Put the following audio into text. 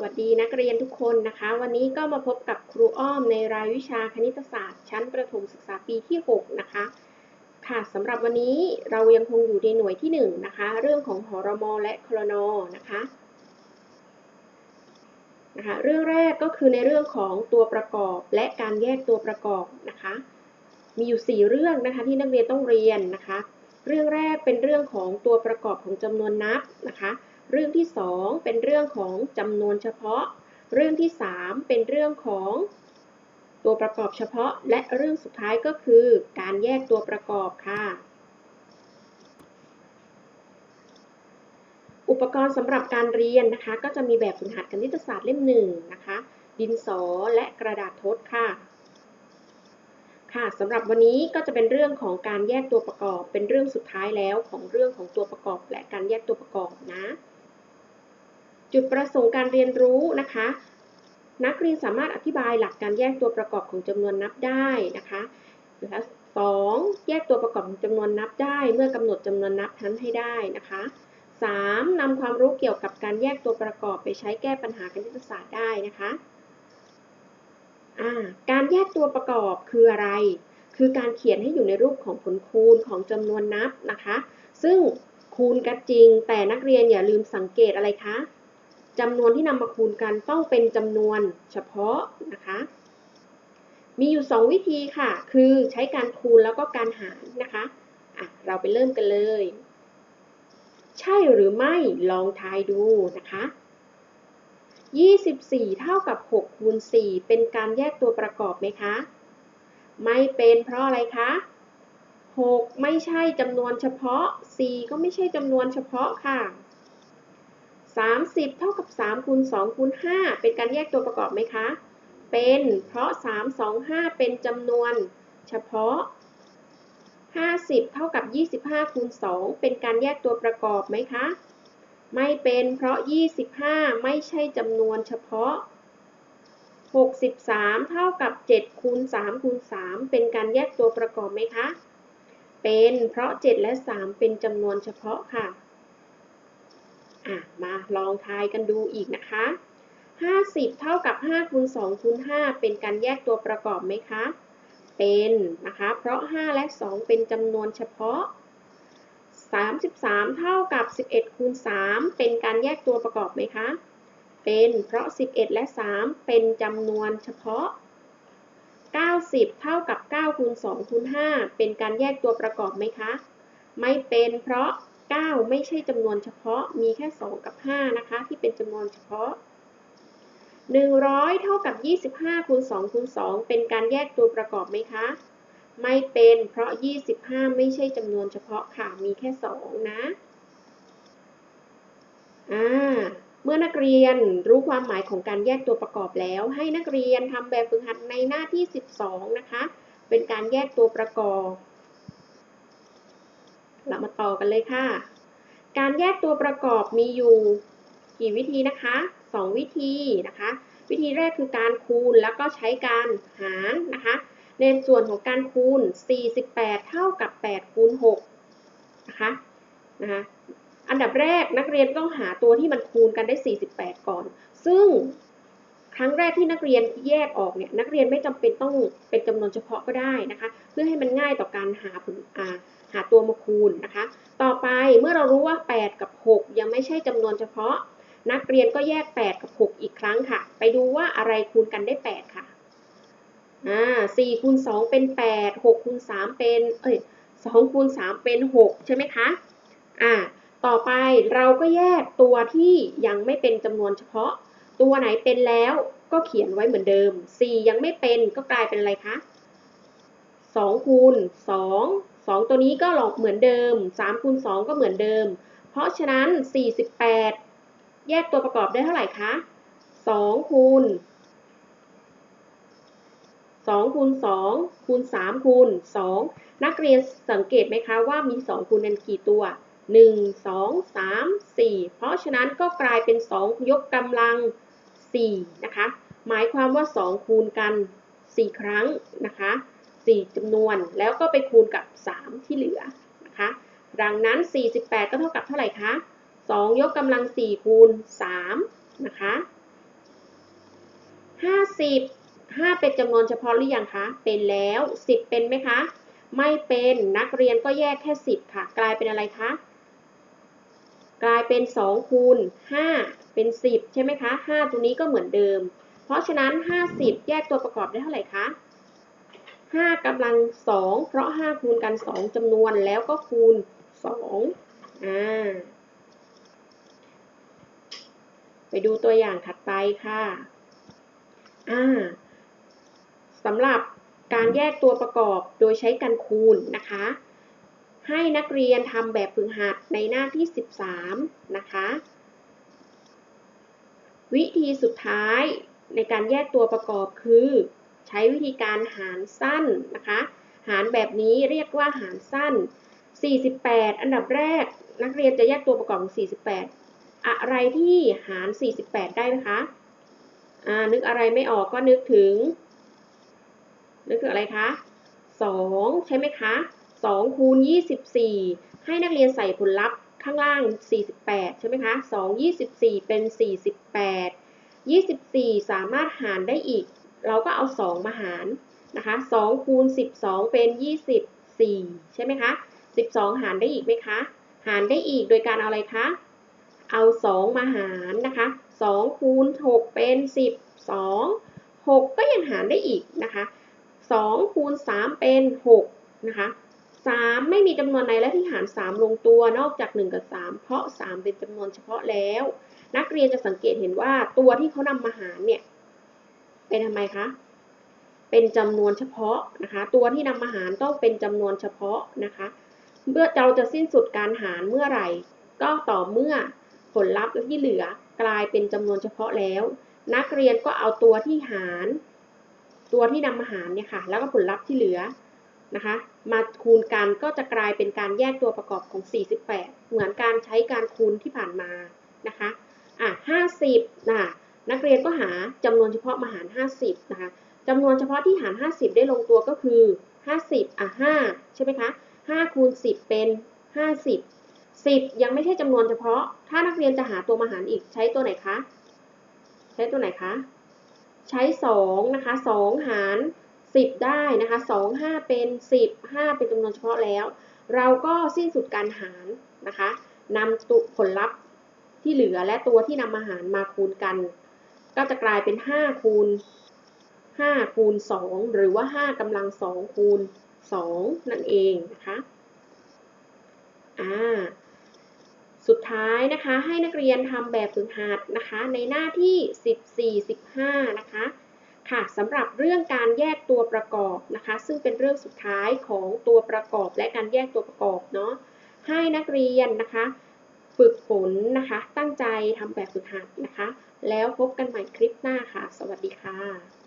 วัสดีนักเรียนทุกคนนะคะ วันนี้ก็มาพบกับครูอ้อมในรายวิชาคณิตศาสตร์ ชั้นประถมศึกษาปีที่ 6 นะคะ ค่ะสำหรับวันนี้เรายังคงอยู่ในหน่วยที่ 1 นะคะ เรื่องของหอรมอและคลนนะคะนะคะเรื่องแรกก็คือในเรื่องของตัวประกอบและการแยกตัวประกอบนะคะ มีอยู่ 4 เรื่องนะคะที่นักเรียนต้องเรียนนะคะ เรื่องแรกเป็นเรื่องของตัวประกอบของจำนวนนับนะคะ เรื่องที่ 2 เป็นเรื่องของจำนวนเฉพาะ เรื่องที่ 3 เป็นเรื่องของตัวประกอบเฉพาะ และเรื่องสุดท้ายก็คือการแยกตัวประกอบค่ะ อุปกรณ์สำหรับการเรียนนะคะ ก็จะมีแบบฝึกหัดคณิตศาสตร์เล่มหนึ่งนะคะ ดินสอและกระดาษทดค่ะค่ะสำหรับวันนี้ก็จะเป็นเรื่องของการแยกตัวประกอบ เป็นเรื่องสุดท้ายแล้วของเรื่องของตัวประกอบและการแยกตัวประกอบนะ จุดประสงค์การเรียนรู้นะคะ นักเรียนสามารถอธิบายหลักการแยกตัวประกอบของจำนวนนับได้นะคะนะคะสองแยกตัวประกอบของจำนวนนับได้เมื่อกำหนดจำนวนนับนั้นให้ได้นะคะสามนำความรู้เกี่ยวกับการแยกตัวประกอบไปใช้แก้ปัญหาคณิตศาสตร์ได้นะคะการแยกตัวประกอบคืออะไร คือการเขียนให้อยู่ในรูปของผลคูณของจำนวนนับนะคะ ซึ่งคูณกันจริง แต่นักเรียนอย่าลืมสังเกตอะไรคะ จำนวนที่นำมาคูณกันต้องเป็นจำนวนเฉพาะนะคะ มีอยู่ 2 วิธีค่ะ คือใช้การคูณแล้วก็การหารนะคะะเราไปเริ่มกันเลย ใช่หรือไม่ลองทายดูนะคะ 24 เท่ากับ6คูณ4เป็นการแยกตัวประกอบไหมคะ ไม่เป็นเพราะอะไรคะ 6 ไม่ใช่จำนวนเฉพาะ 4 ก็ไม่ใช่จำนวนเฉพาะค่ะ 30 เท่ากับ 3 คูณ 2 คูณ 5 เป็นการแยกตัวประกอบไหมคะ เป็น เพราะ 3 2 5 เป็นจำนวน เฉพาะ 50 เท่ากับ 25 คูณ 2 เป็นการแยกตัวประกอบไหมคะ ไม่เป็น เพราะ 25 ไม่ใช่จำนวนเฉพาะ 63 เท่ากับ 7 คูณ 3 คูณ 3 เป็นการแยกตัวประกอบไหมคะ เป็น เพราะ 7 และ 3 เป็นจำนวนเฉพาะค่ะ อะมาลองทายกันดูอีกนะคะ 50 เท่ากับ5คูณ2คูณ5เป็นการแยกตัวประกอบไหมคะ เป็นนะคะ เพราะ 5 และ 2 เป็นจำนวนเฉพาะ 33 เท่ากับ 11คูณ3เป็นการแยกตัวประกอบไหมคะ เป็นเพราะ 11 และ 3 เป็นจำนวนเฉพาะ 90 เท่ากับ9คูณ2คูณ5เป็นการแยกตัวประกอบไหมคะ ไม่เป็นเพราะ 9 ไม่ใช่จำนวนเฉพาะ มีแค่ 2 กับ 5 นะคะ ที่เป็นจำนวนเฉพาะ 100 เท่ากับ 25คูณ2คูณ2 เป็นการแยกตัวประกอบไหมคะ ไม่เป็น เพราะ 25 ไม่ใช่จำนวนเฉพาะค่ะ มีแค่ 2 นะ อ่า เมื่อนักเรียนรู้ความหมายของการแยกตัวประกอบแล้ว ให้นักเรียนทำแบบฝึกหัดในหน้าที่ 12 นะคะ เป็นการแยกตัวประกอบ เรามาต่อกันเลยค่ะ การแยกตัวประกอบมีอยู่กี่วิธีนะคะ 2 วิธีนะคะ วิธีแรกคือการคูณแล้วก็ใช้การหารนะคะ ในส่วนของการคูณ 48 เท่ากับ 8 คูณ6นะคะนะคะ อันดับแรกนักเรียนต้องหาตัวที่มันคูณกันได้ 48 ก่อน ซึ่ง ครั้งแรกที่นักเรียนแยกออกเนี่ยนักเรียนไม่จำเป็นต้องเป็นจำนวนเฉพาะก็ได้นะคะ เพื่อให้มันง่ายต่อการหาผลหาตัวมาคูณนะคะ ต่อไปเมื่อเรารู้ว่า 8 กับ 6 ยังไม่ใช่จำนวนเฉพาะ นักเรียนก็แยก 8 กับ 6 อีกครั้งค่ะ ไปดูว่าอะไรคูณกันได้ 8 ค่ะอ่าสี่คูณสองเป็นแปดหกคูณสามเป็นเอ้ยสองคูณสามเป็นหกใช่ไหมคะอ่าต่อไปเราก็แยกตัวที่ยังไม่เป็นจำนวนเฉพาะ ตัวไหนเป็นแล้วก็เขียนไว้เหมือนเดิมสี่ยังไม่เป็นก็กลายเป็นอะไรคะสองคูณสองสองตัวนี้ก็หลอกเหมือนเดิมสามคูณสองก็เหมือนเดิม เพราะฉะนั้นสี่สิบแปดแยกตัวประกอบได้เท่าไหร่คะสองคูณ2คูณ2คูณ3คูณ2นักเรียนสังเกตไหมคะว่ามี 2 คูณกันกี่ตัว 1 2 3 4 เพราะฉะนั้นก็กลายเป็น 2 ยกกำลัง 4 นะคะ หมายความว่า 2 คูณกัน 4 ครั้งนะคะ 4จำนวนแล้วก็ไปคูณกับ 3 ที่เหลือนะคะ ดังนั้น 48 ก็เท่ากับเท่าไหร่คะ 2 ยกกำลัง 4 คูณ 3 นะคะ 50 5 เป็นจำนวนเฉพาะหรือยังคะ เป็นแล้ว 10 เป็นไหมคะ ไม่เป็น นักเรียนก็แยกแค่ 10 ค่ะ กลายเป็นอะไรคะ กลายเป็น2คูณ5เป็น 10 ใช่ไหมคะ 5 ตัวนี้ก็เหมือนเดิม เพราะฉะนั้น 50 แยกตัวประกอบได้เท่าไหร่คะ5กำลัง 2 เพราะ 5 คูณกัน 2จำนวนแล้วก็คูณ2อ่าไปดูตัวอย่างถัดไปค่ะอ่าสำหรับการแยกตัวประกอบโดยใช้การคูณนะคะ ให้นักเรียนทำแบบฝึกหัดในหน้าที่ 13 นะคะ วิธีสุดท้ายในการแยกตัวประกอบคือ ใช้วิธีการหารสั้นนะคะ หารแบบนี้เรียกว่าหารสั้น 48 อันดับแรก นักเรียนจะแยกตัวประกอบ 48 อะไรที่หาร 48 ได้ไหมคะนึกอะไรไม่ออกก็นึกถึง นึกถึงอะไรคะ 2 ใช่ไหมคะ 2คูณ24 ให้นักเรียนใส่ผลลัพธ์ข้างล่าง 48 ใช่ไหมคะ 2 24 เป็น 48 24 สามารถหารได้อีก เราก็เอา 2 มาหารนะคะ2คูณ12 เป็น 24 ใช่ไหมคะ 12 หารได้อีกไหมคะ หารได้อีกโดยการเอาอะไรคะ เอา 2 มาหารนะคะ2คูณ6เป็น 12 6 ก็ยังหารได้อีกนะคะ2คูณ3เป็น6นะคะ 3 ไม่มีจำนวนไหนแล้วที่หาร 3 ลงตัวนอกจาก 1 กับ 3 เพราะ 3 เป็นจำนวนเฉพาะแล้ว นักเรียนจะสังเกตเห็นว่าตัวที่เขานำมาหารเนี่ยเป็นทำไมคะ เป็นจำนวนเฉพาะนะคะ ตัวที่นำมาหารต้องเป็นจำนวนเฉพาะนะคะ เมื่อเราจะสิ้นสุดการหารเมื่อไหร่ ก็ต่อเมื่อผลลัพธ์ที่เหลือกลายเป็นจำนวนเฉพาะแล้ว นักเรียนก็เอาตัวที่หาร ตัวที่นำมาหารเนี่ยค่ะ แล้วก็ผลลัพธ์ที่เหลือ นะคะมาคูณกันก็จะกลายเป็นการแยกตัวประกอบของ 48 เหมือนการใช้การคูณที่ผ่านมานะคะอะ50นะนักเรียนก็หาจำนวนเฉพาะมาหาร 50นะคะจำนวนเฉพาะที่หาร 50 ได้ลงตัวก็คือ 50อะ5ใช่ไหมคะ5คูณ10 เป็น 50 10 ยังไม่ใช่จำนวนเฉพาะ ถ้านักเรียนจะหาตัวมาหารอีกใช้ตัวไหนคะ ใช้ตัวไหนคะ ใช้ 2 นะคะ 2 หาร 10 ได้นะคะ2 5 เป็น 10 5 เป็นจำนวนเฉพาะแล้ว เราก็สิ้นสุดการหารนะคะนำตุผลลัพธ์ที่เหลือและตัวที่นำมาหารมาคูณกัน ก็จะกลายเป็น 5 คูณ 5 คูณ 2 หรือว่า 5กำลัง 2 คูณ 2 นั่นเองนะคะอ่าสุดท้ายนะคะให้นักเรียนทำแบบฝึกหัดนะคะในหน้าที่ 14 15 นะคะ ค่ะสำหรับเรื่องการแยกตัวประกอบนะคะ ซึ่งเป็นเรื่องสุดท้ายของตัวประกอบและการแยกตัวประกอบเนาะให้นักเรียนนะคะ ฝึกฝนนะคะ ตั้งใจทำแบบฝึกหัดนะคะ แล้วพบกันใหม่คลิปหน้าค่ะ สวัสดีค่ะ